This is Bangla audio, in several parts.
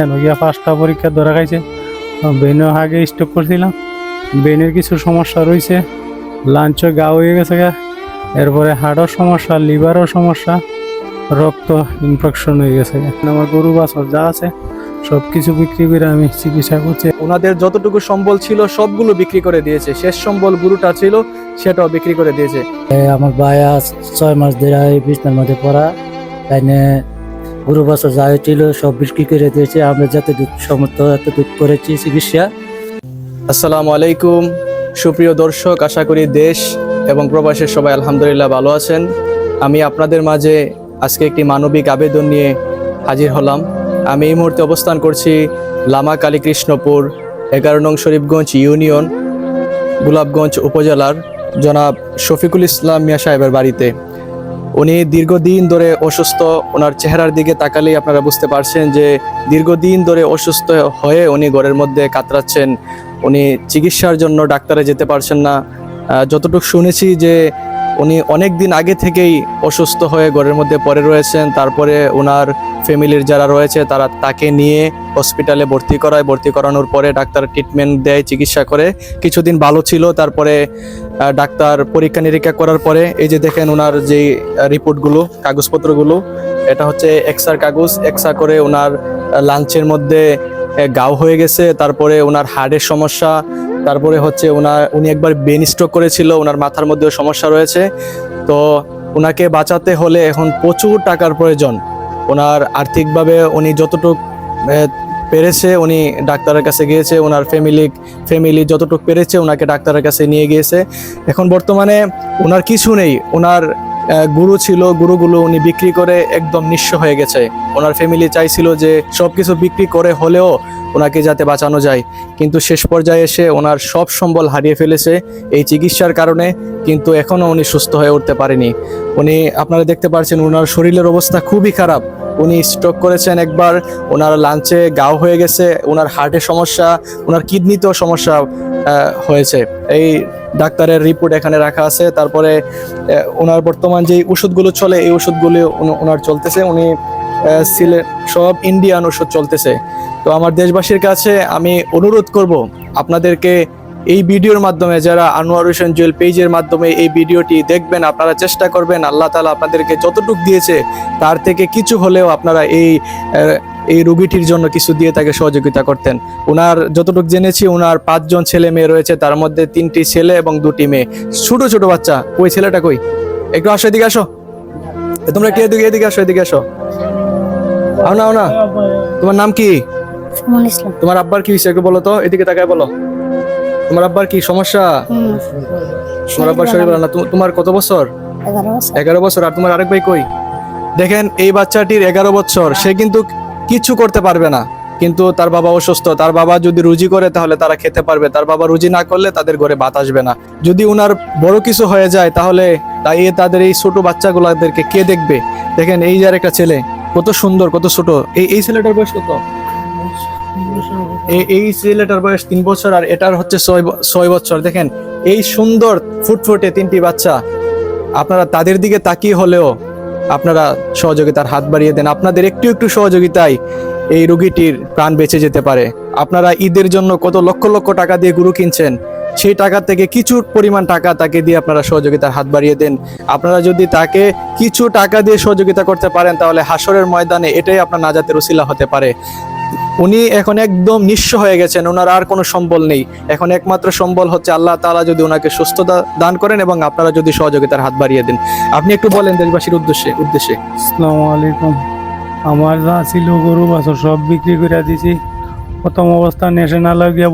হেন গিয়া পাঁচটা পরীক্ষা ধরা খাইছে। বেনও আগে স্টক করছিলাম বেনের কিছু সমস্যা রয়েছে। লাঞ্চ গা হয়ে গেছে গা। এরপরে হার্টের সমস্যা লিভারও সমস্যা রক্ত ইনফেকশন হয়ে গেছে আমার গরু বাছর যা আছে সব কিছু বিক্রি করে আমি চিকিৎসা করছি। ওনাদের যতটুকু সম্বল ছিল সবগুলো বিক্রি করে দিয়েছে। শেষ সম্বল গুরুটা ছিল সেটাও বিক্রি করে দিয়েছে। আমার ভাই আজ ছয় মাস ধরে এই বিছনার মধ্যে পড়া। তাই নিয়ে গরু বছর যা হয়েছিল সব বিক্রি করে দিয়েছে। আমরা যতটুকু সমর্থ এতটুকু করেছি চিকিৎসা। আসসালামু আলাইকুম। সুপ্রিয় দর্শক, আশা করি দেশ এবং প্রবাসের সবাই আলহামদুলিল্লাহ ভালো আছেন। আমি আপনাদের মাঝে আজকে একটি মানবিক আবেদন নিয়ে হাজির হলাম। আমি এই মুহূর্তে অবস্থান করছি লামা কালীকৃষ্ণপুর, এগারো নং শরীফগঞ্জ ইউনিয়ন, গোলাপগঞ্জ উপজেলার জনাব শফিকুল ইসলাম মিয়া সাহেবের বাড়িতে। উনি দীর্ঘদিন ধরে অসুস্থ, ওনার চেহারার দিকে তাকালেই আপনারা বুঝতে পারছেন যে দীর্ঘদিন ধরে অসুস্থ হয়ে উনি ঘরের মধ্যে কাতরাচ্ছেন। উনি চিকিৎসার জন্য ডাক্তারে যেতে পারছেন না। যতটুকু শুনেছি যে উনি অনেক দিন আগে থেকেই অসুস্থ হয়ে ঘরের মধ্যে পড়ে রয়েছেন। তারপরে ওনার ফ্যামিলির যারা রয়েছে, তারা তাকে নিয়ে হসপিটালে ভর্তি করায়। ভর্তি করানোর পরে ডাক্তার ট্রিটমেন্ট দেয়, চিকিৎসা করে। কিছুদিন ভালো ছিল, তারপরে ডাক্তার পরীক্ষা নিরীক্ষা করার পরে এই যে দেখেন ওনার যে রিপোর্টগুলো, কাগজপত্রগুলো, এটা হচ্ছে এক্সার কাগজ। এক্সা করে ওনার লাঞ্চের মধ্যে গাও হয়ে গেছে, তারপরে ওনার হার্টের সমস্যা, তারপরে হচ্ছে ওনার উনি একবার বেন স্ট্রোক করেছিল, ওনার মাথার মধ্যেও সমস্যা রয়েছে। তো ওনাকে বাঁচাতে হলে এখন প্রচুর টাকার প্রয়োজন। ওনার আর্থিকভাবে উনি যতটুক পেরেছে, উনি ডাক্তারের কাছে গিয়েছে ওনার ফ্যামিলি ফ্যামিলি যতটুকু পেরেছে ওনাকে ডাক্তারের কাছে নিয়ে গিয়েছে। এখন বর্তমানে ওনার কিছু নেই ওনার গুরু ছিল, গুরুগুলো উনি বিক্রি করে একদম নিঃস্ব হয়ে গেছে। ওনার ফ্যামিলি চাইছিল যে সব কিছু বিক্রি করে হলেও ওনাকে যাতে বাঁচানো যায়। কিন্তু শেষ পর্যায়ে এসে ওনার সব সম্বল হারিয়ে ফেলেছে এই চিকিৎসার কারণে কিন্তু এখনও উনি সুস্থ হয়ে উঠতে পারেনি। উনি আপনারা দেখতে পাচ্ছেন ওনার শরীরের অবস্থা খুবই খারাপ। উনি স্ট্রোক করেছেন একবার ওনার লাঞ্চে গাও হয়ে গেছে ওনার হার্টের সমস্যা ওনার কিডনিতেও সমস্যা হয়েছে। এই ডাক্তারের রিপোর্ট এখানে রাখা আছে। তারপরে ওনার বর্তমান যে ওষুধগুলো চলে এই ওষুধগুলো ওনার চলতেছে। উনি আহ, সিলে সব ইন্ডিয়ান ওষুধ চলতেছে। তো আমার দেশবাসীর কাছে আমি অনুরোধ করব আপনাদেরকে এই ভিডিওর মাধ্যমে, যারা আনোয়ার হোসেন জুয়েল পেজের মাধ্যমে এই ভিডিওটি দেখবেন, আপনারা চেষ্টা করবেন, আল্লাহ তালা আপনাদেরকে যতটুক দিয়েছে, তার থেকে কিছু হলেও আপনারা এই এই রুগীটির জন্য কিছু দিয়ে তাকে সহযোগিতা করতেন। ওনার যতটুকু জেনেছি ওনার পাঁচজন ছেলে মেয়ে রয়েছে, তার মধ্যে তিনটি ছেলে এবং দুটি মেয়ে। ছোট ছোট বাচ্চা ওই ছেলেটা কই? একটু আসো, এদিকে আসো। তোমরা কে, এদিকে এদিকে আসো এদিকে আসো। আও না আও না। তোমার নাম কি? সুমন ইসলাম তোমার আব্বার কি হয়েছে? একটু বলো তো এদিকে তাকায় বলো। তোমার আব্বার কি সমস্যা? তোমার আব্বার শরীর ভালো না। তোমার কত বছর? এগারো বছর। আর তোমার আরেক ভাই কই? দেখেন এই বাচ্চাটির এগারো বছর। সে কিন্তু কিছু করতে পারবে না। কিন্তু তার বাবা অসুস্থ। তার বাবা যদি রুজি করে তাহলে তারা খেতে পারবে। তার বাবা রুজি না করলে তাদের ঘরে ভাত আসবে না। যদি উনার বড় কিছু হয়ে যায় তাহলে তাই এ তাদের এই ছোট বাচ্চাগুলাদেরকে কে দেখবে? দেখেন এই যার একটা ছেলে কত সুন্দর কত ছোট। এই এই ছেলেটার বয়স কত? এই ছেলেটার বয়স তিন বছর আর এটার হচ্ছে ছয় বছর। দেখেন, এই সুন্দর ফুটফুটে তিনটি বাচ্চা, আপনারা তাদের দিকে তাকিয়ে হলেও আপনারা সহযোগিতার হাত বাড়িয়ে দেন। আপনাদের একটু একটু সহযোগিতায় এই রুগীটির প্রাণ বেঁচে যেতে পারে। আপনারা ঈদের জন্য কত লক্ষ লক্ষ টাকা দিয়ে গরু কিনছেন, সেই টাকা থেকে কিছু পরিমাণ টাকা তাকে দিয়ে আপনারা সহযোগিতার হাত বাড়িয়ে দেন। আপনারা যদি তাকে কিছু টাকা দিয়ে সহযোগিতা করতে পারেন, তাহলে হাসরের ময়দানে এটাই আপনার নাজাতের উসিলা হতে পারে। উনি এখন একদম নিঃস্ব হয়ে গেছেন ওনার আর কোনো সম্বল নেই। এখন একমাত্র সম্বল হচ্ছে আল্লাহ তাআলা যদি ওনাকে সুস্থতা দান করেন এবং আপনারা যদি সহযোগিতার হাত বাড়িয়ে দেন। আপনি একটু বলেন দেশবাসীর উদ্দেশ্যে উদ্দেশ্যে। আসসালামু আলাইকুম। আমার যা ছিল গরু বাছর সব বিক্রি করে দিছি। প্রথম অবস্থা ন্যাশনাল গিয়ে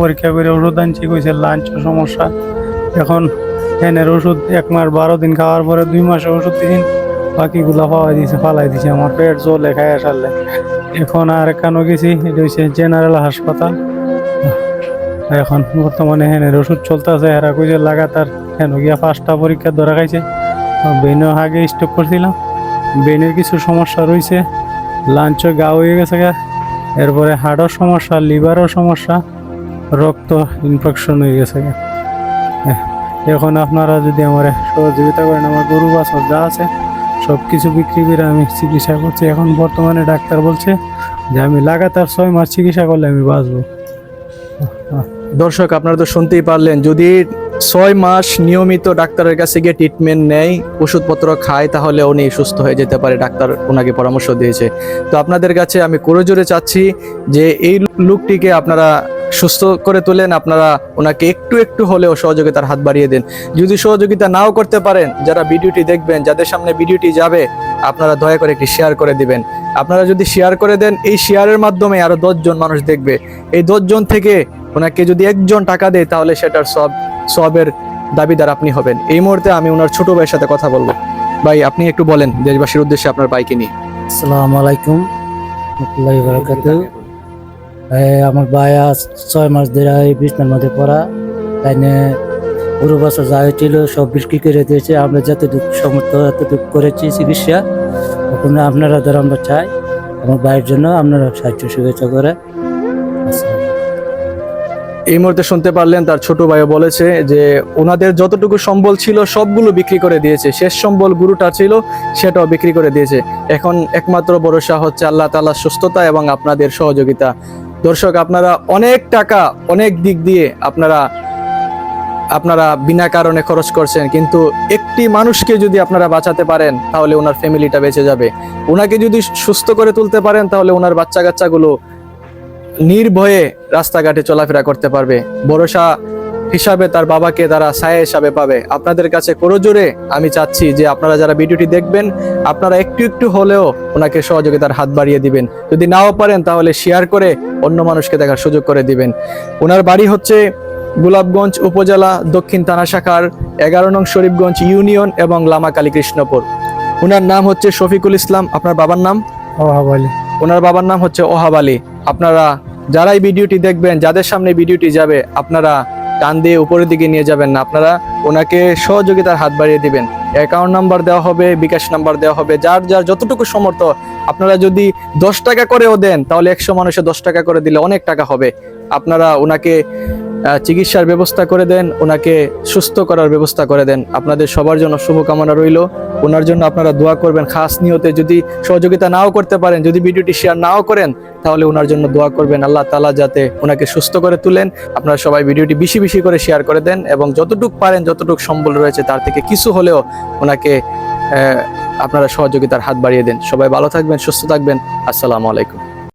পরীক্ষা করে ওষুধ আনছি, কইছে লাঞ্চ সমস্যা। এখন ফ্যানের ওষুধ এক মাস বারো দিন খাওয়ার পরে দুই মাসে ওষুধ দিন বাকিগুলো পাওয়াই দিয়েছে ফালাই দিছে। আমার পেট জলে খাই আসালে এখন আর কেন গেছি? এটা হচ্ছে জেনারেল হাসপাতাল। এখন বর্তমানে হেনের ওষুধ চলতেছে, এরা কইছে লাগাতার হেন গিয়া পাঁচটা পরীক্ষা ধরা খাইছে। বেনও আগে স্টক করছিলাম। বেনের কিছু সমস্যা রয়েছে লাঞ্চ গা হয়ে গেছে গা। এরপরে হার্টের সমস্যা লিভারের সমস্যা, রক্ত ইনফেকশন হয়ে গেছে গা। এখন আপনারা যদি আমার সহযোগিতা করেন, আমার গরু বাছর যা আছে সব কিছু বিক্রি করে আমি চিকিৎসা করছি। এখন বর্তমানে ডাক্তার বলছে যে আমি লাগাতার ছয় মাস চিকিৎসা করলে আমি বাঁচবো। দর্শক, আপনারা তো শুনতেই পারলেন, যদি ছয় মাস নিয়মিত ডাক্তারের কাছে গিয়ে ট্রিটমেন্ট নেয়, ওষুধপত্র খায়, তাহলে উনি সুস্থ হয়ে যেতে পারে, ডাক্তার ওনাকে পরামর্শ দিয়েছে। তো আপনাদের কাছে আমি করে জোরে চাচ্ছি যে এই লোকটিকে আপনারা সুস্থ করে তোলেন, আপনারা ওনাকে একটু একটু হলেও সহযোগিতার হাত বাড়িয়ে দেন। যদি সহযোগিতা নাও করতে পারেন, যারা ভিডিওটি দেখবেন, যাদের সামনে ভিডিওটি যাবে, আপনারা দয়া করে একটি শেয়ার করে দিবেন। আপনারা যদি শেয়ার করে দেন, এই শেয়ারের মাধ্যমে আরও দশজন মানুষ দেখবে। এই দশজন থেকে ওনাকে যদি একজন টাকা দেয়, তাহলে সেটার সব, সবের দাবিদার আপনি হবেন। এই মুহূর্তে আমি ওনার ছোট ভাইয়ের সাথে কথা বলব। ভাই, আপনি একটু বলেন, দেশবাসীর উদ্দেশ্যে আপনার বাইকে নিয়ে। আসসালামু আলাইকুম। রহমতুল্লাহি বারাকাতু আমার ভাই আজ ছয় মাস ধরে বিছনার মধ্যে পড়া। তাই গরু বছর যা হয়েছিল সব বিক্রি করে দিয়েছে। আমরা যতটুকু সমর্থ এতটুকু করেছি চিকিৎসা। এখন আপনারা ধর আমরা চাই, আমার ভাইয়ের জন্য আপনারা সাহায্য, শুভেচ্ছা করে। এই মুহূর্তে শুনতে পারলেন তার ছোট ভাই বলেছে যে, ওনাদের যতটুকু সম্বল ছিল সবগুলো বিক্রি করে দিয়েছে। শেষ সম্বল গুরুটা ছিল, সেটাও বিক্রি করে দিয়েছে। এখন একমাত্র ভরসা হচ্ছে আল্লাহ তাআলার সুস্থতা এবং আপনাদের সহযোগিতা। দর্শক, আপনারা অনেক টাকা, অনেক দিক দিয়ে আপনারা আপনারা বিনা কারণে খরচ করছেন। কিন্তু একটি মানুষকে যদি আপনারা বাঁচাতে পারেন, তাহলে ওনার ফ্যামিলিটা বেঁচে যাবে। ওনাকে যদি সুস্থ করে তুলতে পারেন, তাহলে ওনার বাচ্চা কাচ্চাগুলো নির্ভয়ে রাস্তাঘাটে চলাফেরা করতে পারবে। ভরসা হিসাবে তার বাবাকে তারা ছায়া হিসাবে পাবে। আপনাদের কাছে করজোরে আমি চাচ্ছি যে আপনারা যারা ভিডিওটি দেখবেন আপনারা একটু একটু হলেও ওনাকে সহযোগিতার হাত বাড়িয়ে দিবেন। যদি নাও পারেন তাহলে শেয়ার করে অন্য মানুষকে দেখার সুযোগ করে দিবেন। ওনার বাড়ি হচ্ছে গোলাপগঞ্জ উপজেলা দক্ষিণ থানা শাখার এগারো নং শরীফগঞ্জ ইউনিয়ন এবং লামাকালী কৃষ্ণপুর। ওনার নাম হচ্ছে শফিকুল ইসলাম। আপনার বাবার নাম? অভাবালি ওনার বাবার নাম হচ্ছে ওহাব আলী। আপনারা যারাই ভিডিওটি দেখবেন যাদের সামনে ভিডিওটি যাবে আপনারা টান দিয়ে উপরের দিকে নিয়ে যাবেন না। আপনারা ওনাকে সহযোগিতার হাত বাড়িয়ে দিবেন। অ্যাকাউন্ট নাম্বার দেওয়া হবে, বিকাশ নাম্বার দেওয়া হবে, যার যার যতটুকু সমর্থ। আপনারা যদি দশ টাকা করেও দেন, তাহলে একশো মানুষে দশ টাকা করে দিলে অনেক টাকা হবে। আপনারা ওনাকে চিকিৎসার ব্যবস্থা করে দেন, ওনাকে সুস্থ করার ব্যবস্থা করে দেন। আপনাদের সবার জন্য শুভকামনা রইল। ওনার জন্য আপনারা দোয়া করবেন। খাস নিয়তে যদি সহযোগিতা নাও করতে পারেন, যদি ভিডিওটি শেয়ার নাও করেন, তাহলে ওনার জন্য দোয়া করবেন। আল্লাহ তালা যাতে ওনাকে সুস্থ করে তুলেন। আপনারা সবাই ভিডিওটি বেশি বেশি করে শেয়ার করে দেন এবং যতটুক পারেন, যতটুক সম্বল রয়েছে, তার থেকে কিছু হলেও ওনাকে আপনারা সহযোগিতার হাত বাড়িয়ে দেন। সবাই ভালো থাকবেন, সুস্থ থাকবেন। আসসালামু আলাইকুম।